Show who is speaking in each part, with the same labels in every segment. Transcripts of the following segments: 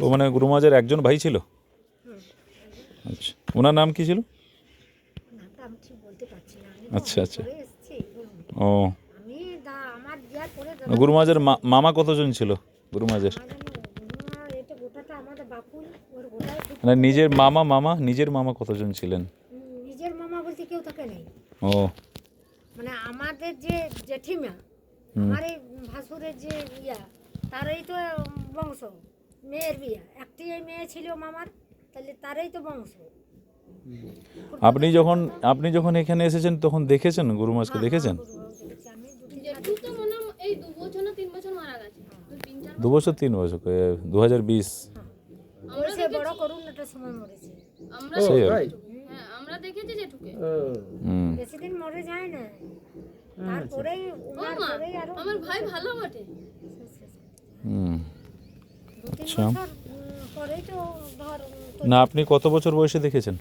Speaker 1: ও মানে গুরুমাজের একজন ভাই ছিল? আচ্ছা। ওনার নাম কি ছিল? আচ্ছা আচ্ছা। ও। গুরুমাজের মামা কতজন ছিল গুরুমাজের মানে নিজের মামা মামা নিজের মামা কতজন ছিলেন?
Speaker 2: নিজের মামা বলতে কেউ থাকে নেই।
Speaker 1: ও।
Speaker 2: মানে আমাদের যে জেঠিমা আমার এই ভাসুরের যে ইয়া তারই তো বংশ। মেয়ের বিয়া। একটি এই মেয়ে ছিল মামার তাহলে তারই তো বংশ।
Speaker 1: আপনি যখন আপনি যখন এখানে এসেছেন তখন দেখেছেন? দেখেছেন?
Speaker 2: দু
Speaker 3: জেঠু তো মনে হয় এই দু বছর তিন বছর মারা গেছে। দুই তিন চার
Speaker 1: দু বছর। তিন বছর দু হাজার বিশ।
Speaker 3: আমরা। হ্যাঁ দেখেছি জেঠুকে।
Speaker 1: হুম।
Speaker 2: বেশি দিন মরে যায় না। পরেই আরও
Speaker 3: আমার ভাই ভালো বটে।
Speaker 1: আচ্ছা। না আপনি কত বছর বয়সে দেখেছেন?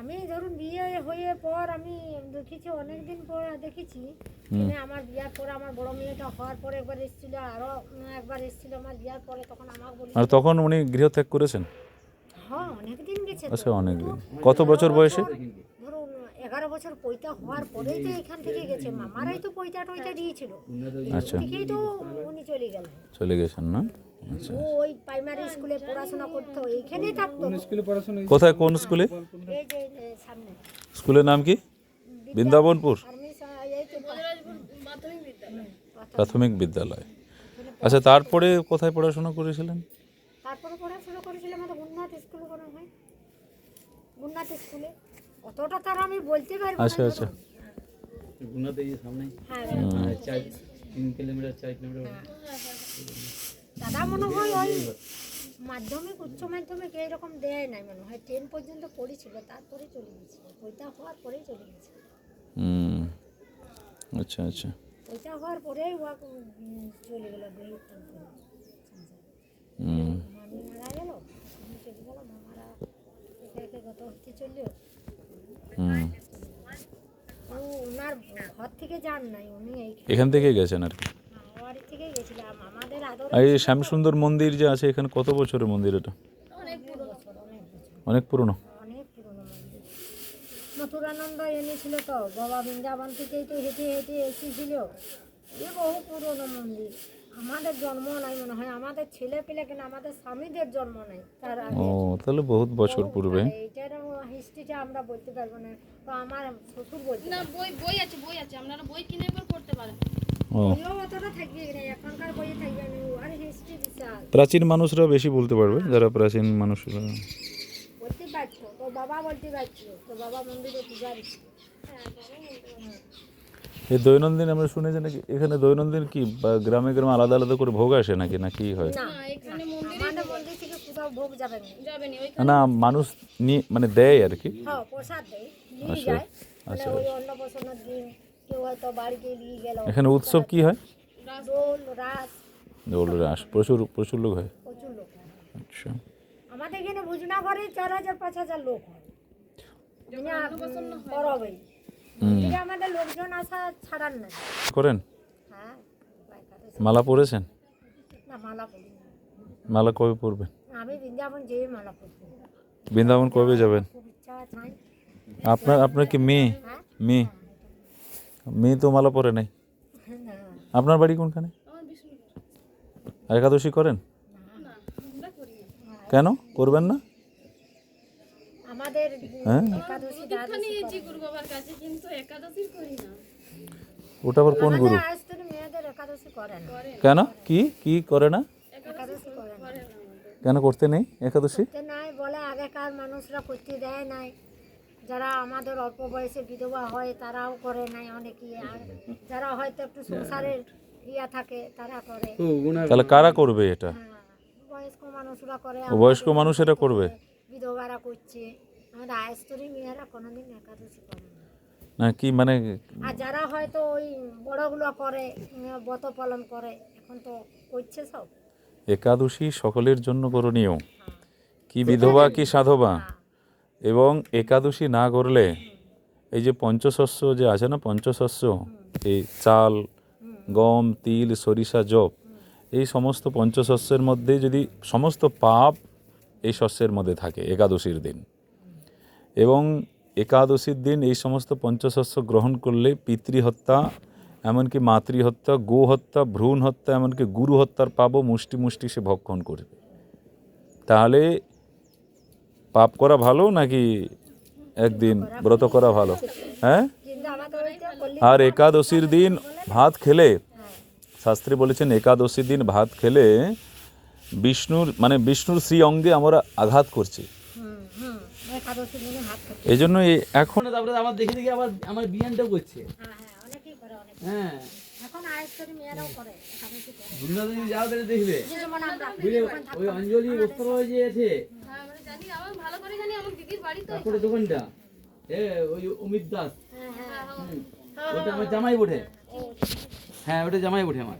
Speaker 2: আমি ধরুন বিয়ে হয়ে পর আমি দেখেছি অনেক দিন পর দেখেছি। কিন্তু আমার বিয়ার পরে আমার বড় মেয়েটা হওয়ার পরে একবার এসেছিল আরও একবার এসেছিল আমার বিয়ার পরে তখন আমাকে বলি
Speaker 1: আর তখন উনি গৃহত্যাগ করেছেন?
Speaker 2: হ্যাঁ অনেক দিন গেছে
Speaker 1: আচ্ছা অনেক দিন কত বছর বয়সে?
Speaker 2: এগারো বছর পৈতা হওয়ার পরেই তো এখান থেকে গেছে মামারাই তো পৈতা টইতা দিয়েছিল।
Speaker 1: আচ্ছা।
Speaker 2: থেকেই তো উনি চলে গেলেন।
Speaker 1: চলে গেছেন না? আচ্ছা।
Speaker 2: ও ওই প্রাইমারি স্কুলে পড়াশোনা করতো এইখানেই থাকতো।
Speaker 1: কোথায় কোন স্কুলে
Speaker 2: এই যে সামনে।
Speaker 1: স্কুলের নাম কি? বৃন্দাবনপুর। প্রাথমিক বিদ্যালয়। আচ্ছা তারপরে কোথায় পড়াশোনা করেছিলেন?
Speaker 2: তারপরে পড়াশোনা করেছিলাম আমাদের গুণনাথ স্কুলে মনে হয়। গুণনাথ স্কুলে। অতটা তার আমি বলতে পারব
Speaker 1: আচ্ছা আচ্ছা।
Speaker 4: গুনাতে এই সামনে
Speaker 2: হ্যাঁ।
Speaker 4: চার তিন কিলোমিটার চার কিলোমিটার
Speaker 2: দাদা মনে হয় ওই মাধ্যমিক উচ্চ মাধ্যমিক এইরকম দেয় নাই মনে হয় টেন পর্যন্ত পড়েছিল তারপরে চলে গেছিল ওইটা হওয়ার পরেই চলে গেছিল
Speaker 1: হুম আচ্ছা আচ্ছা।
Speaker 2: ওইটা হওয়ার পরেই ও চলে গেল
Speaker 1: হুম।
Speaker 2: মামি মারা গেল চলে গেল মামারা একে একে গত হতে চলল
Speaker 1: হুম
Speaker 2: ও ওনার ঘর থেকে যান নাই উনি
Speaker 1: এখান থেকেই গেছেন আর কি?
Speaker 2: বাড়ি গেছিলাম। আমাদের আদর
Speaker 1: এই শ্যামসুন্দর মন্দির যে আছে এখানে কত বছরের মন্দির এটা?
Speaker 2: অনেক বছর অনেক
Speaker 1: পুরনো
Speaker 2: অনেক পুরনো। মথুরানন্দ এনেছিল তো বাবা বৃন্দাবন থেকেই তো হেঁটে হেঁটে এসেছিল। এ বহু পুরনো মন্দির। আমাদের জন্ম নাই মনে হয়। আমাদের ছেলে পেলে কেন আমাদের স্বামীদের জন্ম নাই তার আগে।
Speaker 1: ও তাহলে বহুত বছর পূর্বে।
Speaker 2: এইটার হিস্ট্রিটা আমরা বলতে পারব না তো আমার শ্বশুর বলতে
Speaker 3: না বই বই আছে বই আছে আপনারা বই কিনে একবার পড়তে পারেন।
Speaker 1: ও।
Speaker 2: বইও অতটা থাকবে না এখনকার বইয়ে থাকবে না আর হিস্ট্রি বিশাল।
Speaker 1: প্রাচীন মানুষরা বেশি বলতে পারবে যারা প্রাচীন মানুষরা
Speaker 2: বলতে পারছ তো বাবা বলতে পারছ তো বাবা মন্দিরে পূজারি
Speaker 1: এই দৈনন্দিন আমরা শুনেছি নাকি এখানে দৈনন্দিন কি বা গ্রামে গ্রামে আলাদা আলাদা করে ভোগ আসে নাকি না কি হয়?
Speaker 2: না
Speaker 3: এখানে
Speaker 2: ভোগ যাবে না।
Speaker 3: ওই
Speaker 1: না মানুষ নিয়ে মানে দেয় আর কি।
Speaker 2: হ্যাঁ প্রসাদ দেয় নিয়ে
Speaker 1: আচ্ছা,
Speaker 2: যায়। মানে ওই অন্নপ্রাশনের দিন কেউ হয়তো বাড়িতে নিয়ে গেল।
Speaker 1: এখানে উৎসব কি হয়?
Speaker 2: দোল রাস।
Speaker 1: দোল রাস। প্রচুর প্রচুর লোক হয়।
Speaker 2: প্রচুর লোক হয়।
Speaker 1: আচ্ছা।
Speaker 2: আমাদের এখানে ভুজনা ঘরে চার হাজার পাঁচ হাজার লোক হয়। থেকে আমাদের লোকজন আসা ছাড়ার নাই।
Speaker 1: করেন?
Speaker 2: হ্যাঁ
Speaker 1: মালা পরেছেন?
Speaker 2: না মালা না।
Speaker 1: মালা কবে পরবেন?
Speaker 2: আমি বৃন্দাবন যেয়ে
Speaker 1: বৃন্দাবন কবে যাবেন? আপনার আপনার কি মেয়ে? মেয়ে? মেয়ে তো মালা পরে নাই। আপনার বাড়ি কোনখানে? আর একাদশী করেন?
Speaker 3: না আমরা করি না
Speaker 1: কেন? করবেন না?
Speaker 2: আমাদের
Speaker 1: হ্যাঁ?
Speaker 2: একাদশী
Speaker 3: দীক্ষা নিয়েছি গুরু বাবার কাছে কিন্তু একাদশী করি না।
Speaker 1: ওটা আবার কোন গুরু?
Speaker 2: আজ থেকে মেয়েদের একাদশী করে না
Speaker 1: কেন? কি? কি করে না
Speaker 2: একাদশী করে না
Speaker 3: করে না আমাদের
Speaker 1: কেন করতে নেই একাদশী?
Speaker 2: নাই বলে আগেকার মানুষরা করতে দেয় নাই। যারা আমাদের অল্প বয়সে বিধবা হয় তারাও করে নাই অনেকেই আর যারা হয়তো একটু সংসারের ইয়া থাকে তারা করে।
Speaker 1: তাহলে কারা করবে এটা?
Speaker 2: হ্যাঁ, বয়স্ক মানুষরা করে
Speaker 1: বয়স্ক মানুষেরা করবে?
Speaker 2: বিধবারা করছে। আমাদের আয়স্তরী মেয়েরা কোনোদিন একাদশী করে না।
Speaker 1: না কি মানে
Speaker 2: আর যারা হয়তো ওই বড়গুলো করে ব্রত পালন করে এখন তো করছে সব।
Speaker 1: একাদশী সকলের জন্য করণীয়। কি বিধবা, কি সাধবা? এবং একাদশী না করলে এই যে পঞ্চশস্য যে আছে না, পঞ্চশস্য, এই চাল, গম, তিল, সরিষা জব এই সমস্ত পঞ্চশস্যের মধ্যে যদি সমস্ত পাপ এই শস্যের মধ্যে থাকে একাদশীর দিন। এবং একাদশীর দিন এই সমস্ত পঞ্চশস্য গ্রহণ করলে পিতৃহত্যা এমনকি মাতৃহত্যা গো হত্যা ভ্রূণ হত্যা এমনকি গুরু হত্যার পাপও মুষ্টি মুষ্টি সে ভক্ষণ করবে। তাহলে পাপ করা ভালো নাকি একদিন ব্রত করা ভালো? হ্যাঁ? আর একাদশীর দিন ভাত খেলে শাস্ত্রী বলেছেন একাদশীর দিন ভাত খেলে বিষ্ণুর মানে বিষ্ণুর শ্রী অঙ্গে আমরা আঘাত করছি।
Speaker 2: হুম হুম একাদশী দিনে হাত খেতে।
Speaker 1: এই জন্য এখন
Speaker 4: তারপরে আবার দেখে দেখে আবার আমার বিয়ানটাও করছে।
Speaker 2: হ্যাঁ।
Speaker 4: যাও তাহলে দেখবে। ওই অঞ্জলি বস্ত্রালয় যে আছে
Speaker 3: হ্যাঁ আমরা জানি আমার ভালো করে জানি আমার দিদির বাড়ি তো
Speaker 4: তারপরে দোকানটা। এ ওই অমিত দাস।
Speaker 2: হ্যাঁ হ্যাঁ।
Speaker 4: ওটা আমার জামাই বটে। হ্যাঁ ওটা জামাই বটে আমার।